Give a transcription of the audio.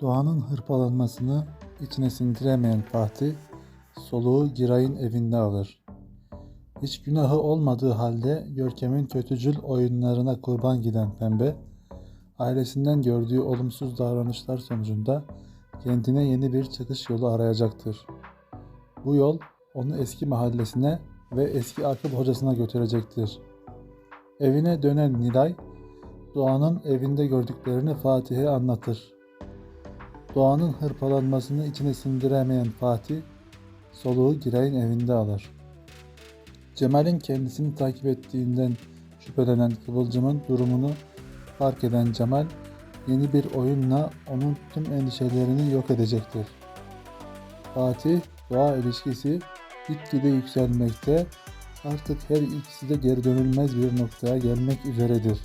Doğanın hırpalanmasını içine sindiremeyen Fatih, soluğu Giray'ın evinde alır. Hiç günahı olmadığı halde Görkem'in kötücül oyunlarına kurban giden Pembe, ailesinden gördüğü olumsuz davranışlar sonucunda kendine yeni bir çıkış yolu arayacaktır. Bu yol onu eski mahallesine ve eski akıl hocasına götürecektir. Evine dönen Nilay, Doğan'ın evinde gördüklerini Fatih'e anlatır. Doğan'ın hırpalanmasını içine sindiremeyen Fatih, soluğu Giray'ın evinde alır. Cemal'in kendisini takip ettiğinden şüphelenen Kıvılcım'ın durumunu fark eden Cemal, yeni bir oyunla onun tüm endişelerini yok edecektir. Fatih, doğa ilişkisi gitgide yükselmekte, artık her ikisi de geri dönülmez bir noktaya gelmek üzeredir.